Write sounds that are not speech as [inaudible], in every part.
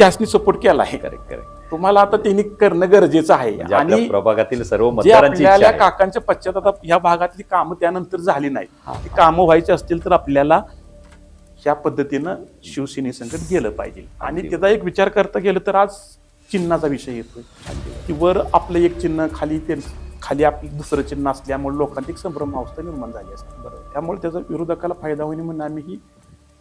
त्यासनी सपोर्ट केला आहे. करेक्ट करेक्ट तुम्हाला आता त्यांनी करणं गरजेचं आहे. म्हणजे आणि प्रभागातील सर्व आपल्याला. काकांच्या पश्चात आता ह्या भागातली कामं त्यानंतर झाली हा. नाहीत ती कामं व्हायची असतील तर आपल्याला ह्या पद्धतीनं शिवसेनेसंकट गेलं पाहिजे. आणि. त्याचा एक विचार करता गेलं तर आज चिन्हाचा विषय येतोय. की वर आपलं एक चिन्ह खाली ते खाली आपलं दुसरं चिन्ह असल्यामुळे लोकांची एक संभ्रम अवस्था निर्माण झाली असते. बरोबर त्यामुळे त्याचा विरोधकाला फायदा होईल म्हणून आम्ही ही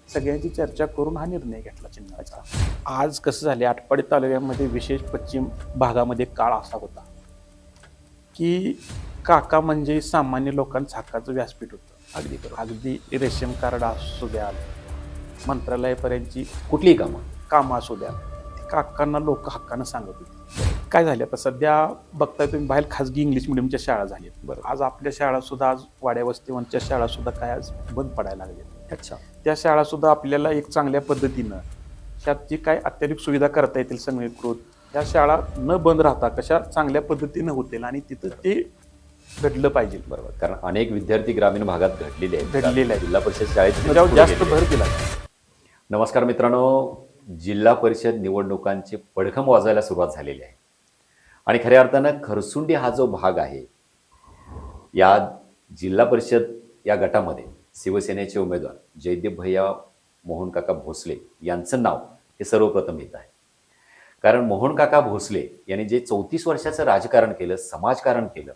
सगळ्यांची चर्चा करून हा निर्णय घेतला चिन्हाचा. आज कसं झाले आटपाडी तालुक्यामध्ये विशेष पश्चिम भागामध्ये काळ असा होता की काका म्हणजे सामान्य लोकांचं हक्काचं व्यासपीठ होतं. अगदी अगदी रेशन कार्ड असू द्या मंत्रालयापर्यंतची कुठलीही कामं. कामं असू द्या काकांना लोक हक्कानं सांगत होती. काय झाले आता सध्या बघताय तुम्ही बाहेर खाजगी इंग्लिश मिडियमच्या शाळा झाल्यात. बरोबर. आज आपल्या शाळा सुद्धा आज वाड्या वस्तीवरच्या शाळा सुद्धा काय आज बंद पडायला लागल्या अच्छा. त्या शाळा सुद्धा आपल्याला एक चांगल्या पद्धतीनं त्यात जी काय अत्याधुनिक सुविधा करता येतील संघीकृत त्या शाळा न बंद राहता कशा चांगल्या पद्धतीनं होतील आणि तिथं ते घडलं पाहिजे. बरोबर. कारण अनेक विद्यार्थी ग्रामीण भागात घडलेले आहेत. घडलेले आहेत. जिल्हा परिषद शाळेत त्याच्यावर जास्त भर दिला. नमस्कार मित्रांनो. जिल्हा परिषद निवडणुकांची पडघम वाजायला सुरुवात झालेली आहे. आणि खऱ्या अर्थानं खरसुंडी हा जो भाग आहे या जिल्हा परिषद या गटामध्ये शिवसेनेचे उमेदवार जयदीप भैया मोहन काका भोसले यांचं नाव हे सर्वप्रथम येत आहे. कारण मोहन काका भोसले यांनी जे चौतीस वर्षाचं राजकारण केलं समाजकारण केलं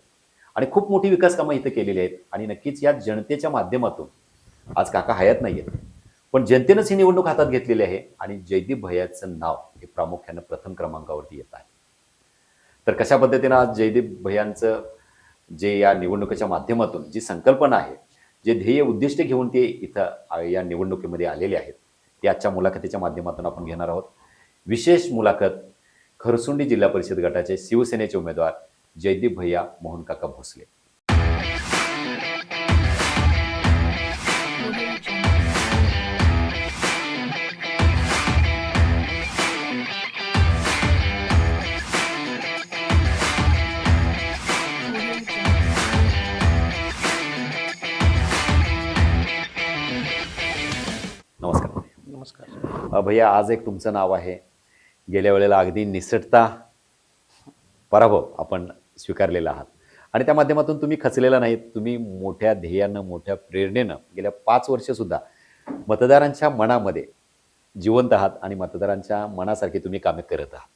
आणि खूप मोठी विकास कामं इथं केलेली आहेत आणि नक्कीच या जनतेच्या माध्यमातून आज काका हयात नाही आहेत. पण जनतेनंच ही निवडणूक हातात घेतलेली आहे आणि जयदीप भैयाचं नाव हे प्रामुख्यानं प्रथम क्रमांकावरती येत आहे. तर कशा पद्धतीनं आज जयदीप भैयांचं जे या निवडणुकीच्या माध्यमातून जी संकल्पना आहे जे ध्येय उद्दिष्ट घेऊन ते इथं या निवडणुकीमध्ये आलेले आहेत ते आजच्या मुलाखतीच्या माध्यमातून आपण घेणार आहोत. विशेष मुलाखत खरसुंडी जिल्हा परिषद गटाचे शिवसेनेचे उमेदवार जयदीप भैया मोहन काका भोसले. भैया आज एक तुमचं नाव आहे. गेल्या वेळेला अगदी निसटता पराभव आपण स्वीकारलेला आहात. आणि त्या माध्यमातून तुम्ही खचलेला नाहीत. तुम्ही मोठ्या ध्येयानं मोठ्या प्रेरणेनं गेल्या पाच वर्षसुद्धा मतदारांच्या मनामध्ये जिवंत आहात आणि मतदारांच्या मनासारखी तुम्ही कामे करत आहात.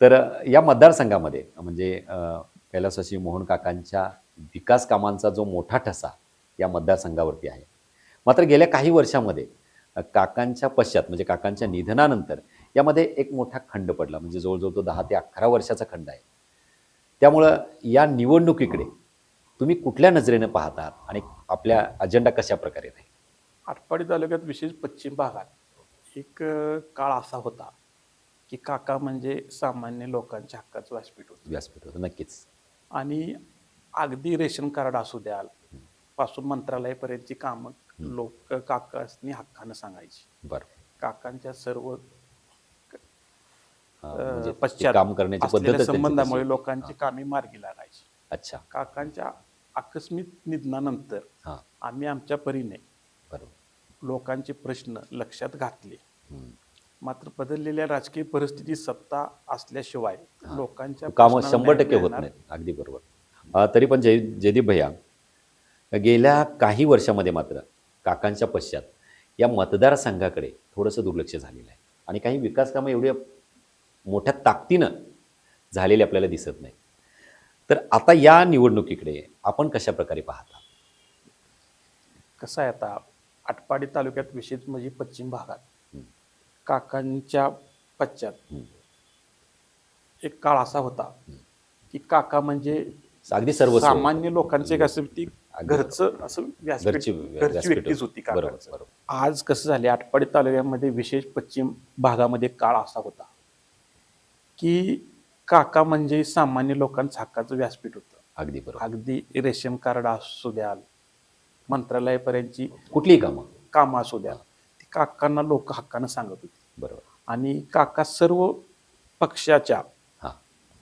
तर या मतदारसंघामध्ये म्हणजे अ, कैलासवासी मोहन काकांच्या विकास कामांचा जो मोठा ठसा या मतदारसंघावरती आहे. मात्र गेल्या काही वर्षामध्ये काकांच्या पश्चात म्हणजे काकांच्या निधनानंतर यामध्ये एक मोठा खंड पडला. म्हणजे जवळजवळ तो दहा ते अकरा वर्षाचा खंड आहे. त्यामुळं या निवडणुकीकडे तुम्ही कुठल्या नजरेनं पाहतात आणि आपल्या अजेंडा कशा प्रकारे राहील आटपाडी तालुक्यात विशेष पश्चिम भागात एक काळ असा होता की काका म्हणजे सामान्य लोकांच्या हक्काचं व्यासपीठ होतं. व्यासपीठ होतं नक्कीच. आणि अगदी रेशन कार्ड असू द्याल पासून मंत्रालयापर्यंतची कामं लोक काकासनी हक्कानं सांगायची. बरं. काकांच्या सर्व म्हणजे पश्चात काम करण्याची पद्धत संबंधामुळे लोकांची कामे मार्गी लागायची. अच्छा. काकांच्या आकस्मिक निधनानंतर आम्ही आमच्या परीने बरोबर. लोकांचे प्रश्न लक्षात घातले. मात्र बदललेल्या राजकीय परिस्थिती सत्ता असल्याशिवाय लोकांच्या कामं शंभर टक्के होत नाहीत. अगदी बरोबर. तरी पण जय जयदीप भैया गेल्या काही वर्षामध्ये मात्र काकांच्या पश्चात या मतदारसंघाकडे थोडंसं दुर्लक्ष झालेलं आहे. आणि काही विकास कामं एवढ्या मोठ्या ताकदीनं झालेली आपल्याला दिसत नाही. तर आता या निवडणुकीकडे आपण कशा प्रकारे पाहता? कसं आहे आता आटपाडी तालुक्यात विशेष म्हणजे पश्चिम भागात. काकांच्या पश्चात. एक काळ असा होता की काका म्हणजे अगदी सर्व सामान्य लोकांचे एक असं ती घरचं असं व्यासपीठ घरची व्यक्तीच होती. बरोबर आज कसं झाले आटपाडी तालुक्यामध्ये विशेष पश्चिम भागामध्ये काळ असा होता की काका म्हणजे सामान्य लोकांचं हक्काचं व्यासपीठ होतं. अगदी बरोबर. अगदी रेशन कार्ड असू द्याल मंत्रालयापर्यंतची कुठलीही कामं. कामं असू द्या ती काकांना लोक हक्कानं सांगत होती. बरोबर. आणि काका सर्व पक्षाच्या हां.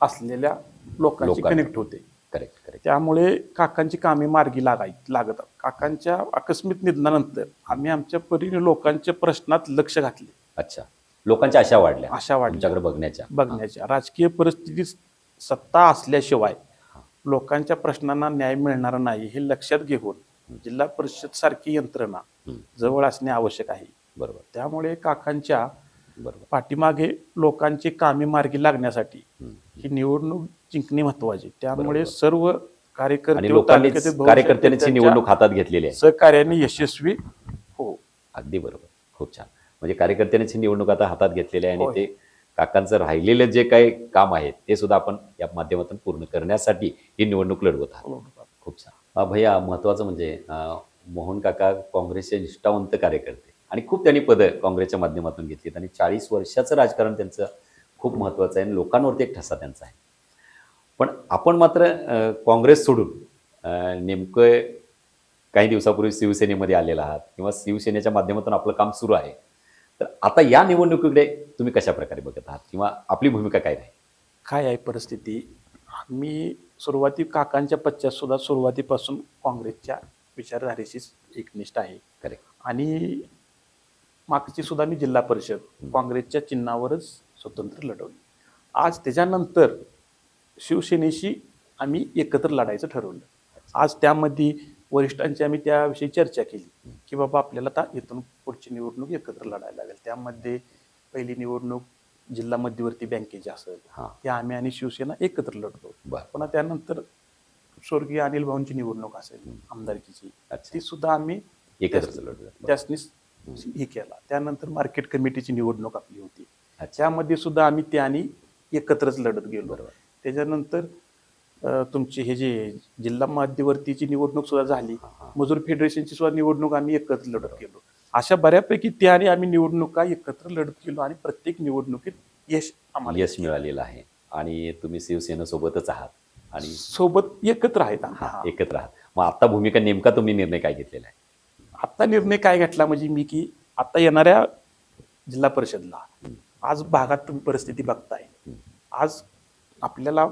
असलेल्या लोकांची लोकांना. कनेक्ट होते. करेक्ट करेक्ट त्यामुळे काकांची कामे मार्गी लागाय लागत. काकांच्या आकस्मिक निधनानंतर आम्ही आमच्या परीने लोकांच्या प्रश्नात लक्ष घातले. अच्छा. लोकांच्या आशा वाढल्या. आशा वाढल्या. तुमच्याकडे बघण्याच्या. बघण्याच्या. राजकीय परिस्थितीत सत्ता असल्याशिवाय लोकांच्या प्रश्नांना न्याय मिळणार नाही हे लक्षात घेऊन जिल्हा परिषद सारखी यंत्रणा. जवळ असणे आवश्यक आहे. बरोबर. त्यामुळे काकांच्या बरोबर. पाठीमागे लोकांची कामे मार्गी लागण्यासाठी. ही निवडणूक जिंकणे महत्वाची. त्यामुळे. सर्व कार्यकर्ते कार्यकर्त्यांची निवडणूक हातात घेतलेली आहे. सहकार्याने यशस्वी हो. अगदी बरोबर. खूप छान. म्हणजे कार्यकर्त्यांची निवडणूक आता हातात घेतलेली आहे आणि. ते काकांचं राहिलेलं जे काही काम आहे ते सुद्धा आपण या माध्यमातून पूर्ण करण्यासाठी ही निवडणूक लढवत आहात. खूप छान. भैया महत्वाचं म्हणजे मोहन काका काँग्रेसचे निष्ठावंत कार्यकर्ते आणि खूप त्यांनी पदं काँग्रेसच्या माध्यमातून घेतलीत आणि चाळीस वर्षाचं राजकारण त्यांचं खूप महत्वाचं आहे आणि लोकांवरती एक ठसा त्यांचा आहे. पण आपण मात्र काँग्रेस सोडून नेमकं काही दिवसापूर्वी शिवसेनेमध्ये आलेला आहात किंवा शिवसेनेच्या माध्यमातून आपलं काम सुरू आहे तर आता या निवडणुकीकडे तुम्ही कशा प्रकारे बघत आहात किंवा आपली भूमिका काय राहील काय आहे परिस्थिती? मी सुरुवाती काकांच्या पश्चात सुद्धा सुरुवातीपासून काँग्रेसच्या विचारधारेशी एकनिष्ठ आहे. करेक्ट. आणि मागची सुद्धा मी जिल्हा परिषद काँग्रेसच्या चिन्हावरच स्वतंत्र लढवली. आज त्याच्यानंतर शिवसेनेशी आम्ही एकत्र लढायचं ठरवलं. आज त्यामध्ये वरिष्ठांची आम्ही त्याविषयी चर्चा केली की बाबा आपल्याला आता इथून पुढची निवडणूक एकत्र लढायला लागेल. त्यामध्ये पहिली निवडणूक जिल्हा मध्यवर्ती बँकेची असेल हां. त्या आम्ही आणि शिवसेना एकत्र लढतो. बरं. पुन्हा त्यानंतर स्वर्गीय अनिल भाऊंची निवडणूक असेल आमदारकीची ती सुद्धा आम्ही एकत्रच लढू त्यासनी हे केला. त्यानंतर मार्केट कमिटीची निवडणूक आपली होती. त्यामध्ये सुद्धा आम्ही त्या आणि एकत्रच लढत गेलो. बरोबर. त्याच्यानंतर तुमची हे जे जिल्हा मध्यवर्तीची निवडणूक सुद्धा झाली. मजूर फेडरेशनची सुद्धा निवडणूक आम्ही एकत्र लढत गेलो अशा बऱ्यापैकी त्या आणि आम्ही निवडणुका एकत्र लढत गेलो आणि प्रत्येक निवडणुकीत यश आम्हाला यश मिळालेलं आहे. आणि तुम्ही शिवसेनेसोबतच आहात. आणि सोबत एकत्र आहेत. एकत्र आहात. मग आता भूमिका नेमका तुम्ही निर्णय काय घेतलेला आहे? आता निर्णय काय घेतला म्हणजे मी की आता येणाऱ्या जिल्हा परिषदला आज भागात तुम्ही परिस्थिती बघताय. आज आपल्याला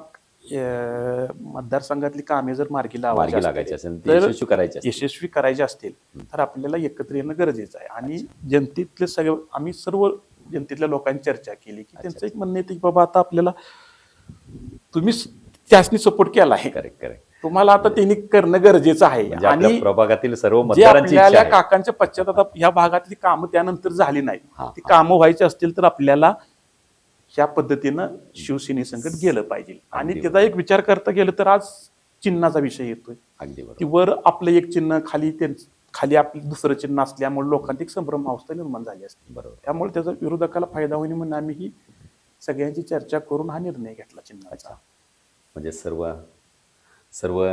मतदारसंघातली कामे जर मार्गी लावायची मार्गी लागायची असेल तर यशस्वी करायचे. यशस्वी करायचे असतील तर आपल्याला एकत्र येणं गरजेचं आहे. आणि जनतेतले सगळे आम्ही सर्व जनतेतल्या लोकांनी चर्चा केली की त्यांचं एक म्हणणं येतं की बाबा आता आपल्याला तुम्ही त्यासनी सपोर्ट केला आहे. करेक्ट करेक्ट तुम्हाला आता त्यांनी करणं गरजेचं आहे. म्हणजे आणि प्रभागातील सर्व आपल्याला काकांच्या पश्चात आता ह्या भागातली कामं त्यानंतर झाली हा, नाहीत ती. कामं व्हायची असतील तर आपल्याला ह्या पद्धतीनं शिवसेनेसंकट गेलं पाहिजे. आणि त्याचा एक विचार करता गेलं तर आज चिन्हाचा विषय येतोय. की वर आपलं एक चिन्ह खाली ते खाली आपलं दुसरं चिन्ह असल्यामुळे लोकांची एक संभ्रम अवस्था निर्माण झाली असते. बरोबर. त्यामुळे त्याचा विरोधकाला फायदा होईल म्हणून आम्ही ही सगळ्यांची चर्चा करून हा निर्णय घेतला चिन्हाचा. म्हणजे सर्व सर्व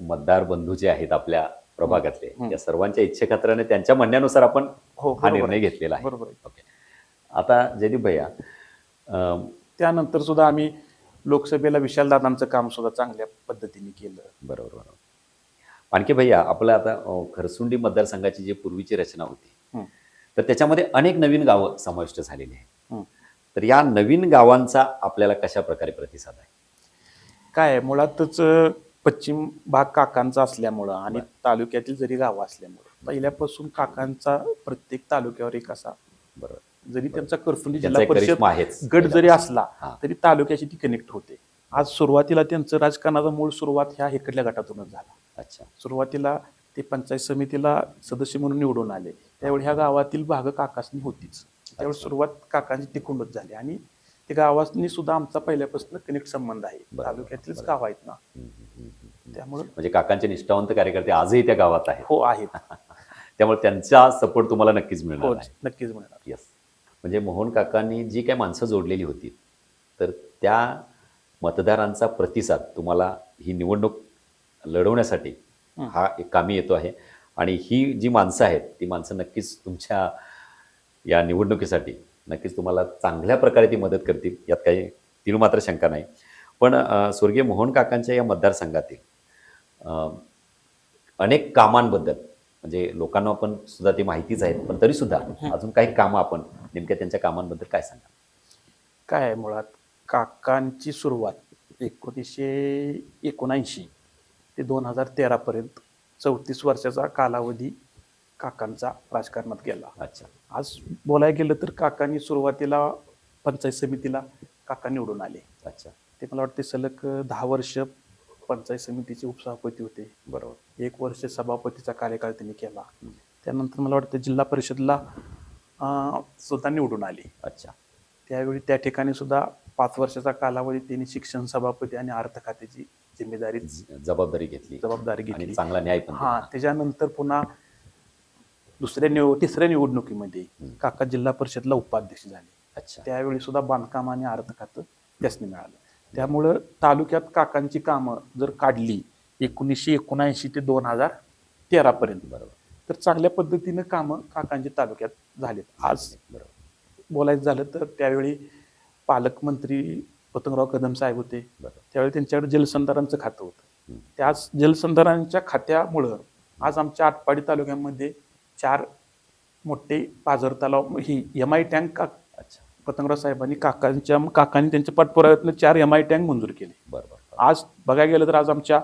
मतदार बंधू जे आहेत आपल्या प्रभागातले. या सर्वांच्या इच्छेखात्राने त्यांच्या म्हणण्यानुसार आपण हो हा निर्णय. घेतलेला आहे. बरोबर आता जयदीप भैया त्यानंतर सुद्धा आम्ही लोकसभेला विशालदादांचं काम सुद्धा चांगल्या पद्धतीने केलं. बरोबर बरोबर. आणखी भैया आपलं आता खरसुंडी मतदारसंघाची जी पूर्वीची रचना होती. तर त्याच्यामध्ये अनेक नवीन गावं समाविष्ट झालेली आहेत. तर या नवीन गावांचा आपल्याला कशा प्रकारे प्रतिसाद आहे? काय मुळातच पश्चिम भाग काकांचा असल्यामुळं आणि तालुक्यातील जरी गावं असल्यामुळं पहिल्यापासून काकांचा प्रत्येक तालुक्यावर एक असा बरोबर जरी त्यांचा करफुंडी त्यांचा जिल्हा परिषद गट जरी असला हा. तरी तालुक्याशी ती कनेक्ट होते. आज सुरुवातीला त्यांचं राजकारणाचा मूळ सुरुवात ह्या इकडल्या गटातूनच झाला. अच्छा. सुरुवातीला ते पंचायत समितीला सदस्य म्हणून निवडून आले. त्यावेळी ह्या गावातील भाग काकासनी होतीच. त्यावेळी सुरुवात काकांची तिकडूनच झाली. आणि ते गावानी सुद्धा आमचा पहिल्यापासून कनेक्ट संबंध आहे. तालुक्यातीलच. गाव आहेत ना. हं, हं, हं, हं. त्यामुळं म्हणजे काकांचे निष्ठावंत कार्यकर्ते आजही त्या गावात आहेत. हो आहेत. [laughs] त्यामुळे त्यांचा सपोर्ट तुम्हाला नक्कीच हो मिळणार आहे. नक्कीच मिळणार. येस म्हणजे मोहन काकांनी जी काही माणसं जोडलेली होती तर त्या मतदारांचा प्रतिसाद तुम्हाला ही निवडणूक लढवण्यासाठी हं. एक कामी येतो आहे आणि ही जी माणसं आहेत ती माणसं नक्कीच तुमच्या या निवडणुकीसाठी नक्कीच तुम्हाला चांगल्या प्रकारे ती मदत करतील यात काही तीळ मात्र शंका नाही पण स्वर्गीय मोहन काकांच्या या मतदारसंघातील अनेक कामांबद्दल म्हणजे लोकांना पण सुद्धा ती माहितीच आहेत पण तरी सुद्धा अजून काही कामं आपण नेमक्या त्यांच्या कामांबद्दल काय सांगा काय आहे मुळात काकांची सुरुवात एकोणीसशे एकोणऐंशी ते दोन हजार तेरापर्यंत चौतीस वर्षाचा कालावधी काकांचा राजकारणात गेला. अच्छा. आज बोलायला गेलं तर काकांनी सुरुवातीला पंचायत समितीला काका निवडून आले. अच्छा. ते मला वाटते सलग दहा वर्ष पंचायत समितीचे उपसभापती होते. बरोबर. एक वर्ष सभापतीचा कार्यकाळ त्यांनी केला. त्यानंतर मला वाटतं जिल्हा परिषदला सुद्धा निवडून आले. अच्छा. त्यावेळी त्या ठिकाणी सुद्धा पाच वर्षाचा कालावधी त्यांनी शिक्षण सभापती आणि अर्थ खात्याची जिम्मेदारी जबाबदारी घेतली जबाबदारी घेतली. चांगला न्याय पण हा. त्याच्यानंतर पुन्हा दुसऱ्या निव तिसऱ्या निवडणुकीमध्ये. काका जिल्हा परिषदला उपाध्यक्ष झाले. अच्छा. त्यावेळी सुद्धा बांधकाम आणि अर्थ खातं त्यासनी मिळालं. त्यामुळं तालुक्यात काकांची कामं जर काढली एकोणीसशे एकोणऐंशी ते दोन हजार तेरा पर्यंत. बरोबर. तर चांगल्या पद्धतीनं कामं काकांची तालुक्यात झालीत. आज बरोबर. बोलायचं झालं तर त्यावेळी पालकमंत्री पतंगराव कदम साहेब होते. बरोबर. त्यावेळी त्यांच्याकडे जलसंधारांचं खातं होतं. हम्म. त्याच जलसंधारांच्या खात्यामुळं आज आमच्या आटपाडी तालुक्यामध्ये चार मोठे पाझर तलाव ही एम आय टँक का अच्छा. पतंगराव साहेबांनी काकांच्या काकांनी त्यांच्या पाठपुराव्यातनं चार एम आय टँक मंजूर केले. बरोबर. आज बघायला गेलं तर आज आमच्या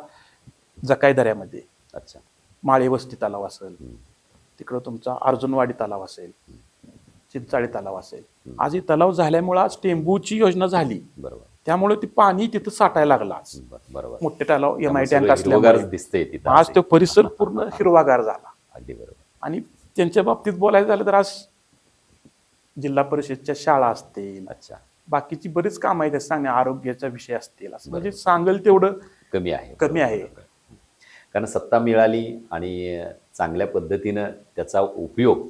जकाई दऱ्यामध्ये अच्छा. माळे वस्ती तलाव असेल. तिकडं तुमचा अर्जुनवाडी तलाव असेल चिंचाळी तलाव असेल. आज हे तलाव झाल्यामुळं आज टेंबूची योजना झाली. बरोबर. त्यामुळे ती पाणी तिथं साठायला लागला आज. बर- बरोबर. मोठे तलाव एम आय टँक असल्यामुळे दिसतंय तिथं आज. तो परिसर पूर्ण हिरवागार झाला. अगदी बरोबर. आणि त्यांच्या बाबतीत बोलायचं झालं तर आज जिल्हा परिषदच्या शाळा असतील अच्छा. बाकीची बरीच काम आहेत सांगणे आरोग्याचा विषय असतील असं. म्हणजे. सांगेल तेवढं कमी आहे. कमी आहे. कारण सत्ता मिळाली आणि चांगल्या पद्धतीनं त्याचा उपयोग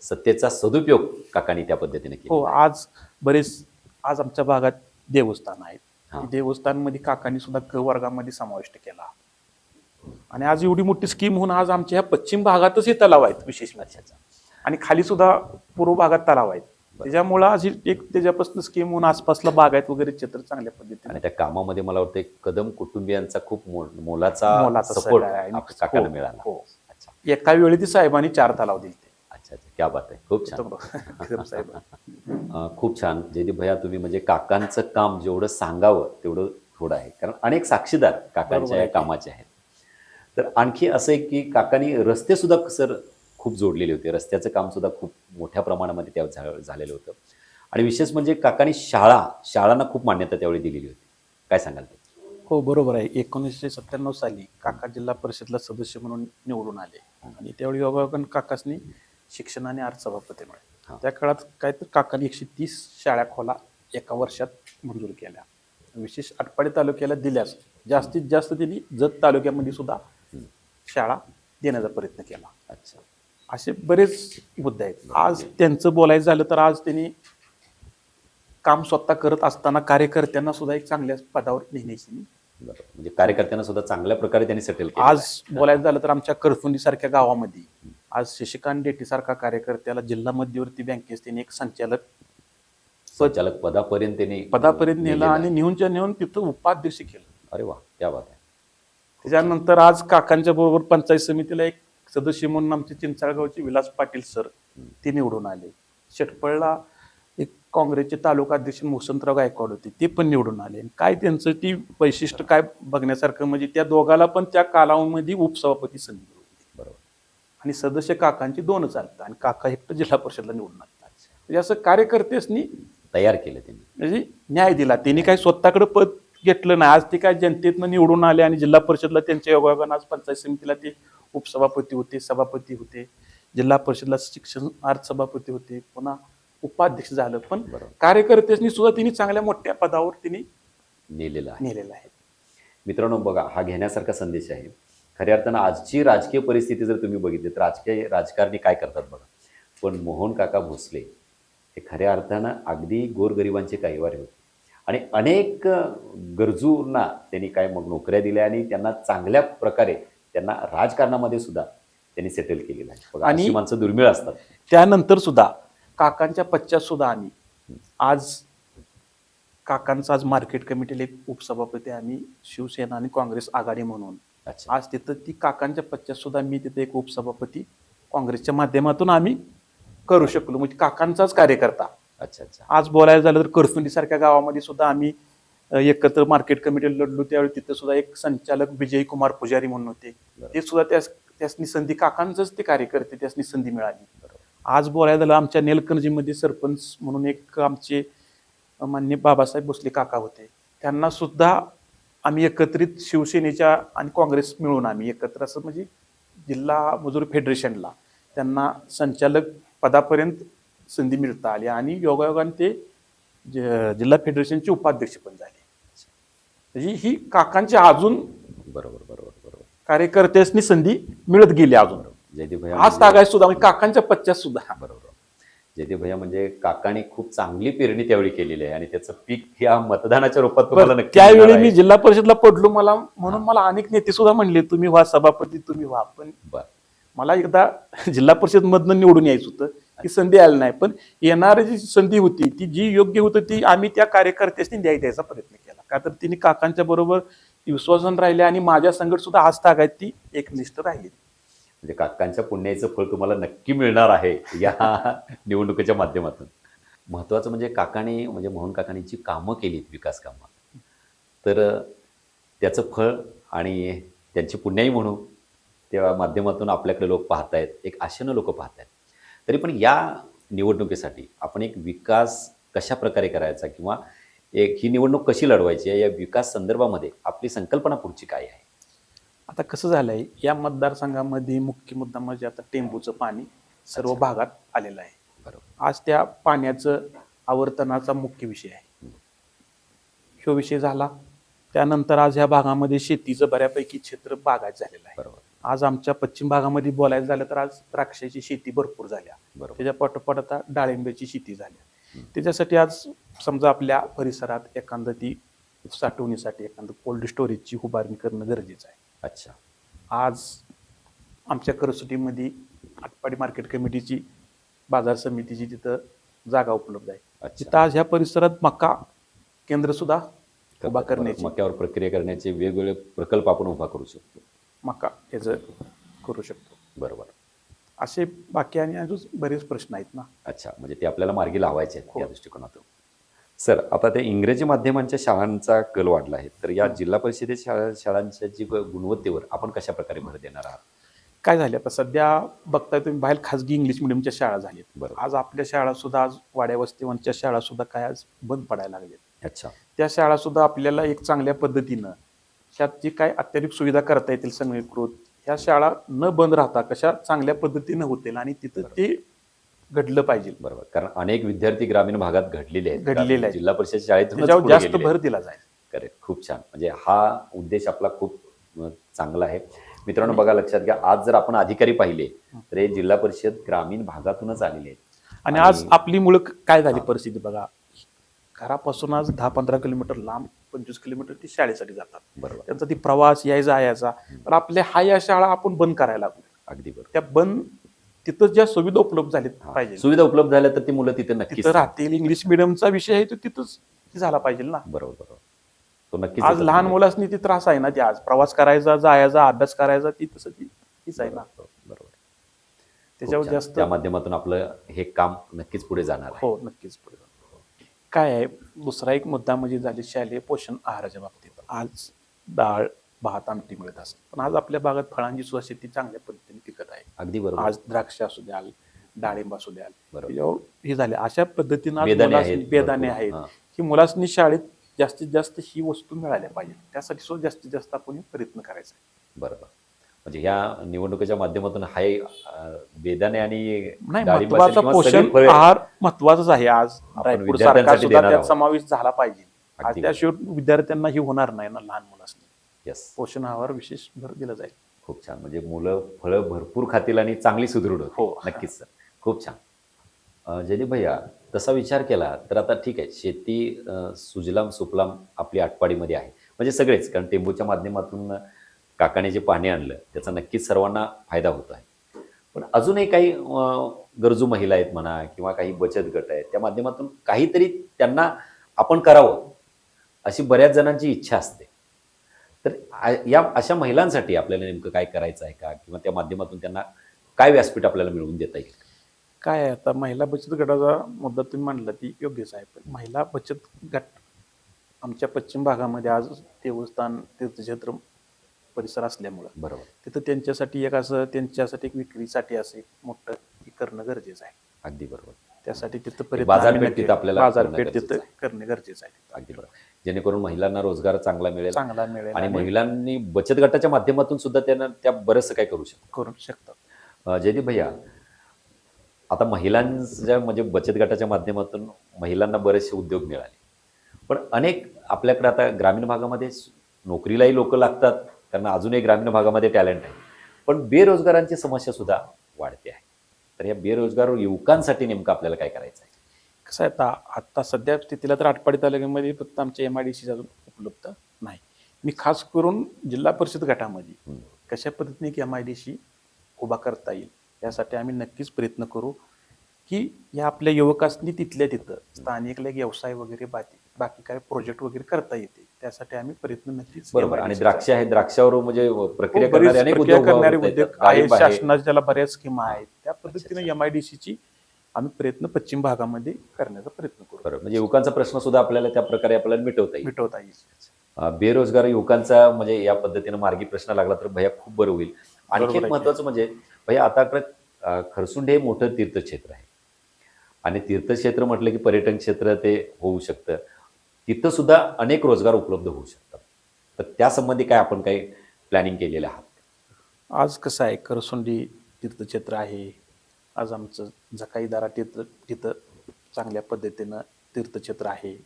सत्तेचा सदुपयोग काकांनी त्या पद्धतीने हो केला आज बरेच आज आमच्या भागात देवस्थान आहेत. हा. देवस्थानमध्ये काकांनी सुद्धा क वर्गामध्ये समाविष्ट केला. आणि आज एवढी मोठी स्कीम होऊन आज आमच्या ह्या पश्चिम भागातच हे तलाव आहेत विशेष आणि खाली सुद्धा पूर्व भागात तलाव आहेत. त्याच्यामुळं आज ही एक त्याच्यापासून स्कीम होऊन आसपासला बागायत वगैरे चित्र चांगल्या पद्धतीने. आणि त्या कामामध्ये मला वाटतं एक कदम कुटुंबियांचा खूप मोलाचा मोलाचा सपोर्ट सहकार्य आहे. काकांना हो, मिळाला. हो. अच्छा. एका वेळी ती साहेबांनी चार तलाव दिले. अच्छा अच्छा. क्या बात आहे. खूप छान. साहेब. अं, खूप छान. जयदीप भैया तुम्ही म्हणजे काकांचं काम जेवढं सांगावं तेवढं थोडं आहे. कारण अनेक साक्षीदार बरोबर काकांच्या आहे या की. कामाचे आहेत. तर आणखी असं आहे की काकांनी रस्ते सुद्धा सर खूप जोडलेले होते. रस्त्याचं काम सुद्धा खूप मोठ्या प्रमाणामध्ये त्या झा- झालेलं होतं. आणि विशेष म्हणजे काकांनी शाळा शाळांना खूप मान्यता त्यावेळी दिलेली होती. काय सांगाल ते? हो बरोबर आहे. एकोणीसशे सत्त्याण्णव साली काका जिल्हा परिषदला सदस्य म्हणून निवडून आले. आणि त्यावेळी योगायोगाने काकासनी शिक्षण आणि अर्थ सभापती. मिळाले त्या काळात काय तर काकांनी एकशे तीस शाळा खोला एका वर्षात मंजूर केल्या. विशेष आटपाडी तालुक्याला दिल्यास जास्तीत जास्त त्यांनी जत तालुक्यामध्ये सुद्धा. शाळा देण्याचा प्रयत्न केला. अच्छा. असे बरेच मुद्दे आहेत. आज त्यांचं बोलायचं झालं तर आज त्यांनी काम स्वतः करत असताना कार्यकर्त्यांना सुद्धा एक चांगल्या पदावर नेण्याची म्हणजे कार्यकर्त्यांना सुद्धा चांगल्या प्रकारे त्यांनी सेटल केलं. आज बोलायचं झालं तर आमच्या करफुंडी सारख्या गावामध्ये आज शशिकांत डेट्टी सारखा कार्यकर्त्याला जिल्हा मध्यवर्ती बँकेस त्यांनी एक संचालक संचालक पदापर्यंत त्यांनी पदापर्यंत नेलं आणि. नेऊनच्या नेऊन तिथं उपाध्यक्ष केलं. अरे वा क्या बात आहे. त्याच्यानंतर आज काकांच्या बरोबर पंचायत समितीला एक सदस्य म्हणून आमचे चिंचाळगावचे विलास पाटील सर ते निवडून आले. शेटपळला एक काँग्रेसचे तालुका अध्यक्ष वसंतराव गायकवाड होते ते पण निवडून आले. आणि काय त्यांचं ती वैशिष्ट्य काय बघण्यासारखं म्हणजे त्या दोघाला पण त्या कालावधीमध्ये उपसभापती संधी मिळाली बरोबर. आणि सदस्य काकांची दोनच आलत आणि काका एकटं जिल्हा परिषदला निवडून आले अच्छा म्हणजे असं कार्यकर्तेसनी तयार केलं त्यांनी. म्हणजे न्याय दिला. त्यांनी काही स्वतःकडे पद घेतलं नाही. आज ते काय जनतेतनं निवडून आले आणि जिल्हा परिषदला त्यांच्या योगायोगानं आज पंचायत समितीला ते उपसभापती होते सभापती होते जिल्हा परिषदला शिक्षण अर्थ सभापती होते पुन्हा उपाध्यक्ष झालं. पण. कार्यकर्त्यांनी सुद्धा त्यांनी चांगल्या मोठ्या पदावर त्यांनी नेलेलं आहे. नेलेलं आहे. मित्रांनो बघा हा घेण्यासारखा संदेश आहे. खऱ्या अर्थानं आजची राजकीय परिस्थिती जर तुम्ही बघितली तर राजकीय राजकारणी काय करतात बघा. पण मोहन काका भोसले हे खऱ्या अर्थानं अगदी गोरगरिबांचे काहीवारे होते. आणि अनेक गरजूंना त्यांनी काय मग नोकऱ्या दिल्या आणि त्यांना चांगल्या प्रकारे त्यांना राजकारणामध्ये सुद्धा त्यांनी सेटल केलेलं आहे. आणि- माणसं दुर्मिळ असतात. त्यानंतर सुद्धा काकांच्या पश्चात सुद्धा आम्ही आज काकांचा आज मार्केट कमिटीला एक उपसभापती आम्ही शिवसेना आणि काँग्रेस आघाडी म्हणून. अच्छा. आज तिथं ती काकांच्या पश्चात सुद्धा मी तिथे एक उपसभापती काँग्रेसच्या माध्यमातून आम्ही करू शकलो. म्हणजे काकांचाच कार्यकर्ता. अच्छा अच्छा. आज बोलायला झालं तर करसुंडी सारख्या गावामध्ये सुद्धा आम्ही एकत्र मार्केट कमिटीला लढलो. त्यावेळी तिथं सुद्धा एक संचालक विजय कुमार पुजारी म्हणून होते. ते सुद्धा त्यास त्यासनी संधी काकांचंच ते कार्यकर्ते त्यासनी संधी मिळाली. आज बोलायला झालं आमच्या नेलकंजीमध्ये सरपंच म्हणून एक आमचे मान्य बाबासाहेब भोसले काका होते. त्यांना सुद्धा आम्ही एकत्रित शिवसेनेच्या आणि काँग्रेस मिळून आम्ही एकत्र असं म्हणजे जिल्हा मजूर फेडरेशनला त्यांना संचालक पदापर्यंत संधी मिळता आली. आणि योगायोगाने ते जिल्हा फेडरेशनचे उपाध्यक्ष पण झाले. म्हणजे ही काकांची अजून बरोबर बरोबर बरोबर. कार्यकर्त्यांनी संधी मिळत गेली अजून. जयदीप भैया आज म्हणजे- तागायत सुद्धा म्हणजे काकांच्या पच्च्यात सुद्धा. बरोबर. जयदीप भैया म्हणजे काकाने खूप चांगली पेरणी त्यावेळी केलेली आहे आणि त्याचं पीक या मतदानाच्या रूपात तुम्हाला नक्की त्यावेळी मी. जिल्हा परिषदला पडलो मला म्हणून मला अनेक नेते सुद्धा म्हणले तुम्ही व्हा सभापती तुम्ही व्हा. पण मला एकदा जिल्हा परिषद मधनं निवडून यायचं होतं. ती संधी आली नाही. पण येणारी जी संधी होती ती जी योग्य होती ती आम्ही त्या कार्यकर्त्यांनी द्याय द्यायचा प्रयत्न केला. का तर तिने काकांच्या बरोबर विश्वासन राहिले आणि माझ्या संकट सुद्धा आज तागायत ती एकनिष्ठ राहिली. म्हणजे काकांच्या पुण्याचं फळ तुम्हाला नक्की मिळणार आहे या [laughs] निवडणुकीच्या माध्यमातून. महत्वाचं म्हणजे काकाने म्हणजे मोहन काकांनी जी कामं केलीत विकास कामं तर त्याचं फळ आणि त्यांची पुण्याई म्हणू त्या माध्यमातून आपल्याकडे लोक पाहतायत एक आशेनं लोक पाहतायत. तरी पण या निवडणुकीसाठी आपण एक विकास कशा प्रकारे करायचा किंवा एक ही निवडणूक कशी लढवायची आहे या विकास संदर्भामध्ये आपली संकल्पना पुढची काय आहे? आता कसं झालंय या मतदारसंघामध्ये मुख्य मुद्दा म्हणजे आता टेंबूचं पाणी सर्व. भागात आलेलं आहे. बरोबर. आज त्या पाण्याचं आवर्तनाचा मुख्य विषय आहे. ह्यो विषय झाला त्यानंतर आज ह्या भागामध्ये शेतीचं बऱ्यापैकी क्षेत्र बागायत झालेलं आहे. बरोबर. आज आमच्या पश्चिम भागामध्ये बोलायचं झालं तर आज द्राक्षाची शेती भरपूर झाल्या. त्याच्या पाठोपाठ आता डाळिंब्याची शेती झाली. त्याच्यासाठी आज समजा आपल्या परिसरात एखादं ती साठवणीसाठी एखादं कोल्ड स्टोरेजची उभारणी करणं गरजेचं आहे. अच्छा. आज आमच्या करसुटीमध्ये आटपाडी मार्केट कमिटीची बाजार समितीची तिथं जागा उपलब्ध आहे. तिथं आज ह्या परिसरात मका केंद्र सुद्धा उभा. करण्याची. मक्यावर प्रक्रिया करण्याचे वेगवेगळे प्रकल्प आपण उभा करू शकतो. मका याचं करू शकतो. बरोबर. असे बाकी आणि अजून बरेच प्रश्न आहेत ना. अच्छा म्हणजे ते आपल्याला मार्गी लावायचे आहेत हो. या दृष्टिकोनातून. सर आता ते इंग्रजी माध्यमांच्या शाळांचा कल वाढला आहे तर या जिल्हा परिषदेच्या शाळा शाळांच्या जी गुणवत्तेवर आपण कशा प्रकारे भर देणार आहात? काय झाले आता? सध्या बघताय तुम्ही बाहेर खाजगी इंग्लिश मिडियमच्या शाळा झाल्यात. आज आपल्या शाळा सुद्धा आज वाड्या वस्तीवरच्या शाळा सुद्धा काय आज बंद पडायला लागल्यात. अच्छा. त्या शाळा सुद्धा आपल्याला एक चांगल्या पद्धतीनं ह्यात जी काय अत्याधुनिक सुविधा करता येतील संघीकृत ह्या शाळा न बंद राहता कशा चांगल्या पद्धतीनं होतील आणि तिथं ते घडलं पाहिजे. बरोबर. कारण अनेक विद्यार्थी ग्रामीण भागात घडलेले आहेत. घडलेले आहेत. जिल्हा परिषद त्याच्यावर जास्त भर दिला जाईल. करेक्ट खूप छान. म्हणजे हा उद्देश आपला खूप चांगला आहे. मित्रांनो बघा लक्षात घ्या आज जर आपण अधिकारी पाहिले तर हे जिल्हा परिषद ग्रामीण भागातूनच आलेले आहेत. आणि आज आपली मुलं काय झाली. परिस्थिती बघा? घरापासून आज दहा पंधरा किलोमीटर लांब पंचवीस किलोमीटर ती शाळेसाठी जातात. बरोबर. त्यांचा ती प्रवास यायचा यायचा. तर आपल्या हा या शाळा आपण बंद करायला लागलो. अगदी बरोबर. त्या बंद तिथं ज्या सुविधा उपलब्ध झाल्या. पाहिजे. सुविधा उपलब्ध झाल्या तर ती मुलं तिथे नक्कीच तिथं राहतील इंग्लिश मिडियमचा विषय आहे तो तिथंच झाला पाहिजे ना. बरोबर बरोबर. तो नक्कीच आज लहान मुलं. मुलांनी ती त्रास आहे ना ती आज प्रवास करायचा जायचा अभ्यास करायचा ती तसं ती तीच आहे ना. बरोबर, त्याच्यावर. जास्त त्या माध्यमातून आपलं हे काम नक्कीच पुढे जाणार हो नक्कीच पुढे. काय आहे? दुसरा एक मुद्दा म्हणजे झाले शालेय पोषण आहाराच्या बाबतीत. आज डाळ भात आमटी मिळत असत पण आज आपल्या भागात फळांची सुद्धा शेती चांगल्या पद्धतीने पिकत आहे. अगदी बरोबर. आज द्राक्ष असू द्याल डाळिंब असू द्याल बरोबर. हे झाले अशा पद्धतीनं मुलासनी- आहेत. की मुलांनी शाळेत जास्तीत जास्त ही वस्तू मिळाल्या पाहिजे त्यासाठी सुद्धा जास्तीत जास्त आपण प्रयत्न करायचा आहे. बरोबर. म्हणजे ह्या निवडणुकीच्या माध्यमातून हाय बेदाणे आणि नाही पोषण आहार महत्वाचाच आहे आज. सुद्धा त्यात आहोत. समावेश झाला पाहिजे. आज त्याशिवाय विद्यार्थ्यांना ही होणार नाही ना लहान मुलांनी येस पोषण आहार विशेष भर दिला जाईल. खूप छान. म्हणजे मुलं फळं भरपूर खातील आणि चांगली सुदृढ. हो. नक्कीच सर. खूप छान. जयदीप भैया तसा विचार केला तर आता ठीक आहे. शेती सुजलाम सुफलाम आपली आटपाडीमध्ये आहे. म्हणजे सगळेच कारण टेंबूच्या माध्यमातून काकाने जे पाणी आणलं त्याचा नक्कीच सर्वांना फायदा होत आहे. पण अजूनही काही गरजू महिला आहेत म्हणा किंवा काही बचत गट आहेत त्या माध्यमातून काहीतरी त्यांना आपण करावं अशी बऱ्याच जणांची इच्छा असते. तर या अशा महिलांसाठी आपल्याला नेमकं काय करायचं आहे का? किंवा त्या माध्यमातून त्यांना काय व्यासपीठ आपल्याला मिळवून देता येईल? काय आता महिला बचत गटाचा मुद्दा तुम्ही मांडला ती योग्यच आहे. पण महिला बचत गट आमच्या पश्चिम भागामध्ये आज देवस्थान तीर्थक्षेत्र परिसर असल्यामुळं. बरोबर. तिथं त्यांच्यासाठी एक असं त्यांच्यासाठी एक विक्रीसाठी असं एक मोठं एक करणं गरजेचं आहे. अगदी बरोबर. त्यासाठी तिथं प्रयत्न बाजारपेठ तिथं आपल्याला बाजारपेठ तिथं करणे गरजेचं आहे. अगदी बरोबर. जेणेकरून महिलांना रोजगार चांगला मिळेल चांगला मिळेल आणि महिलांनी बचत गटाच्या माध्यमातून सुद्धा त्यांना त्या बरंचसं काय करू शकतात. करू शकतात. जयदीप भैया आता महिलांच्या म्हणजे बचत गटाच्या माध्यमातून महिलांना बरेचसे उद्योग मिळाले. पण अनेक आपल्याकडे आता ग्रामीण भागामध्ये नोकरीलाही लोक लागतात. त्यांना अजूनही ग्रामीण भागामध्ये टॅलेंट आहे. पण बेरोजगारांची समस्या सुद्धा वाढते आहे. तर या बेरोजगार युवकांसाठी नेमकं आपल्याला काय करायचं आहे कसं आहे आता आता सध्या स्थितीला तर आटपाडी तालुक्यामध्ये फक्त आमच्या एम आय डी सी अजून उपलब्ध नाही. मी खास करून जिल्हा परिषद गटामध्ये. कशा पद्धतीने एक एम आय डी सी उभा करता येईल यासाठी आम्ही नक्कीच प्रयत्न करू की या आपल्या युवकांनी तिथल्या तिथं स्थानिक व्यवसाय वगैरे बाकी बाकी काय प्रोजेक्ट वगैरे करता येते. त्यासाठी आम्ही प्रयत्न नक्कीच बरोबर. आणि चा- द्राक्ष आहे द्राक्षावर म्हणजे प्रक्रिया हो, बरीच करणारे अनेक प्रक्रिया उद्योग करणारे आहेत. उद्योग आहेत. आहे. शासनाच्या त्याला बऱ्याच स्कीमा आहेत. त्या पद्धतीने एम सीची आम्ही प्रयत्न पश्चिम भागामध्ये करण्याचा प्रयत्न करू. बरोबर म्हणजे युवकांचा प्रश्न सुद्धा आपल्याला त्या प्रकारे आपल्याला मिटवता येईल. मिटवता येईल. बेरोजगार युवकांचा म्हणजे या पद्धतीने मार्गी प्रश्न लागला तर भैया खूप बरं होईल. आणखी एक. महत्वाचं म्हणजे भैया आता खरसुंडे हे मोठं तीर्थक्षेत्र आहे. आणि तीर्थक्षेत्र म्हटलं की पर्यटन क्षेत्र ते होऊ शकतं. तिथं सुद्धा अनेक रोजगार उपलब्ध होऊ शकतात. तर त्यासंबंधी काय आपण काही प्लॅनिंग केलेलं आहात? आज कसं आहे करसुंडी तीर्थक्षेत्र आहे. आज आमचं जकाईदारा तीर्थ तिथं चांगल्या पद्धतीनं तीर्थक्षेत्र आहे.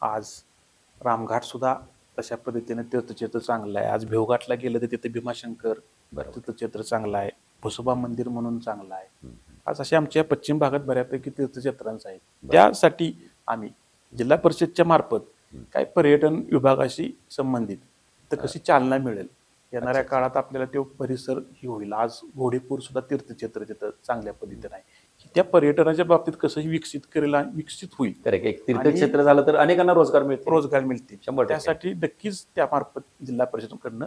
आज रामघाट सुद्धा तशा पद्धतीनं तीर्थक्षेत्र चांगलं आहे. आज भेवघाटला गेलं तर तिथं भीमाशंकर तीर्थक्षेत्र चांगलं आहे. भुसोबा मंदिर म्हणून चांगलं आहे. आज असे आमच्या पश्चिम भागात बऱ्यापैकी तीर्थक्षेत्रांचं आहेत बरं. त्यासाठी आम्ही जिल्हा परिषदच्या मार्फत. काय पर्यटन विभागाशी संबंधित तर कशी चालना मिळेल? येणाऱ्या. काळात आपल्याला तो परिसर ही होईल. आज घोडेपूर सुद्धा तीर्थक्षेत्र तिथं चांगल्या पद्धतीनं आहे. त्या पर्यटनाच्या बाबतीत कसंही विकसित करेल आणि विकसित होईल. तर एक तीर्थक्षेत्र झालं तर अनेकांना रोजगार मिळतो रोजगार मिळतील. शंभर. त्यासाठी नक्कीच त्यामार्फत जिल्हा परिषदकडनं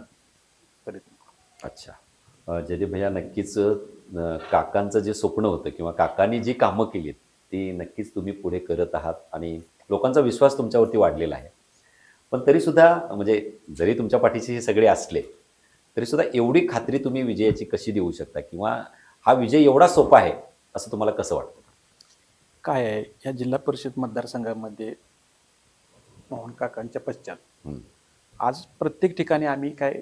प्रयत्न. अच्छा. जयदीप भैया नक्कीच काकांचं जे स्वप्न होतं किंवा काकांनी जी कामं केलीत ती नक्कीच तुम्ही पुढे करत आहात आणि लोकांचा विश्वास तुमच्यावरती वाढलेला आहे. पण तरी सुद्धा म्हणजे जरी तुमच्या पाठीशी हे सगळे असले तरी सुद्धा एवढी खात्री तुम्ही विजयाची कशी देऊ शकता किंवा हा विजय एवढा सोपा आहे असं तुम्हाला कसं वाटतं? काय आहे? या जिल्हा परिषद मतदारसंघामध्ये मोहन काकांच्या पश्चात. आज प्रत्येक ठिकाणी आम्ही काय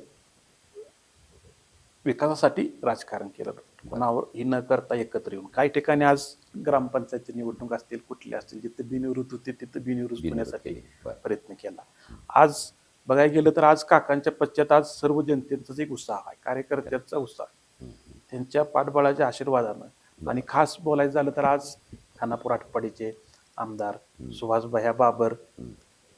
विकासासाठी राजकारण केलं. कोणावर ही न करता एकत्र येऊन. काही ठिकाणी आज ग्रामपंचायतची निवडणूक असतील कुठली असतील जिथे बिनविरोध होते तिथे बिनविरोध होण्यासाठी. प्रयत्न केला. आज बघायला गेलं तर आज काकांच्या पश्चात आज सर्व जनतेचाच एक उत्साह आहे कार्यकर्त्यांचा उत्साह. त्यांच्या पाठबळाच्या आशीर्वादानं. आणि खास बोलायचं झालं तर आज खानापूर आटपाडीचे आमदार सुभाष भया बाबर.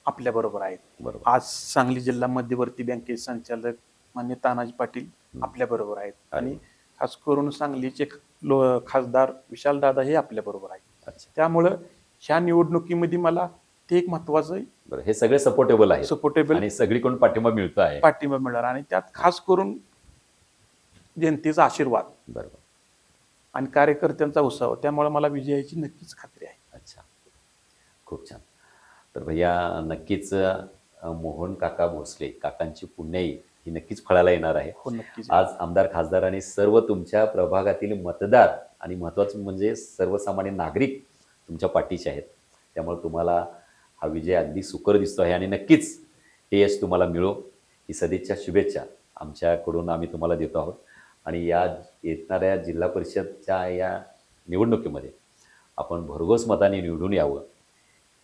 आपल्या बरोबर आहेत. आज सांगली जिल्हा मध्यवर्ती बँकेचे संचालक मान्य तानाजी पाटील आपल्या बरोबर आहेत. आणि खास करून सांगलीचे लो- खासदार विशाल दादा हे आपल्या बरोबर आहेत. अच्छा. त्यामुळं ह्या निवडणुकीमध्ये मला ते एक महत्वाचं बरं हे सगळे सपोर्टेबल आहे सपोर्टेबल आणि सगळीकडून पाठिंबा मिळतो आहे. पाठिंबा मिळणार. आणि त्यात खास करून जनतेचा आशीर्वाद. बरोबर. आणि कार्यकर्त्यांचा उत्साह. त्यामुळे मला विजयाची नक्कीच खात्री आहे. अच्छा. खूप छान. तर भैया नक्कीच मोहन काका भोसले काकांची पुण्याई ही नक्कीच फळाला येणार आहे. हो आज आमदार खासदार आणि सर्व तुमच्या प्रभागातील मतदार आणि महत्त्वाचं म्हणजे सर्वसामान्य नागरिक तुमच्या पाठीचे आहेत. त्यामुळे तुम्हाला हा विजय अगदी सुकर दिसतो आहे आणि नक्कीच हे यश तुम्हाला मिळो. ही सदिच्छा शुभेच्छा आमच्याकडून आम्ही तुम्हाला देतो आहोत. आणि या येणाऱ्या जिल्हा परिषदच्या या निवडणुकीमध्ये आपण भरघोस मताने निवडून यावं.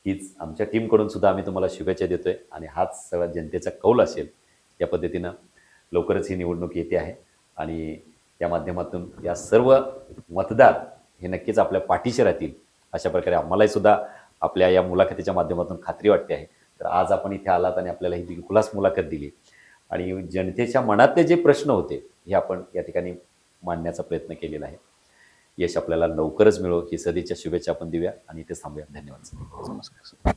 हीच आमच्या टीमकडून सुद्धा आम्ही तुम्हाला शुभेच्छा देतोय. आणि हाच सगळा जनतेचा कौल असेल या पद्धतीनं लवकरच ही निवडणूक येते आहे. आणि या माध्यमातून या सर्व मतदार हे नक्कीच आपल्या पाठीशी राहतील अशा प्रकारे आम्हालाही सुद्धा आपल्या या मुलाखतीच्या माध्यमातून खात्री वाटते आहे. तर आज आपण इथे आलात आणि आपल्याला ही दिलखुलास मुलाखत दिली. आणि जनतेच्या मनातले जे प्रश्न होते हे आपण या ठिकाणी मांडण्याचा प्रयत्न केलेला आहे. यश आपल्याला लवकरच मिळो. ही सदिच्छा शुभेच्छा आपण देऊया आणि इथे थांबूया. धन्यवाद नमस्कार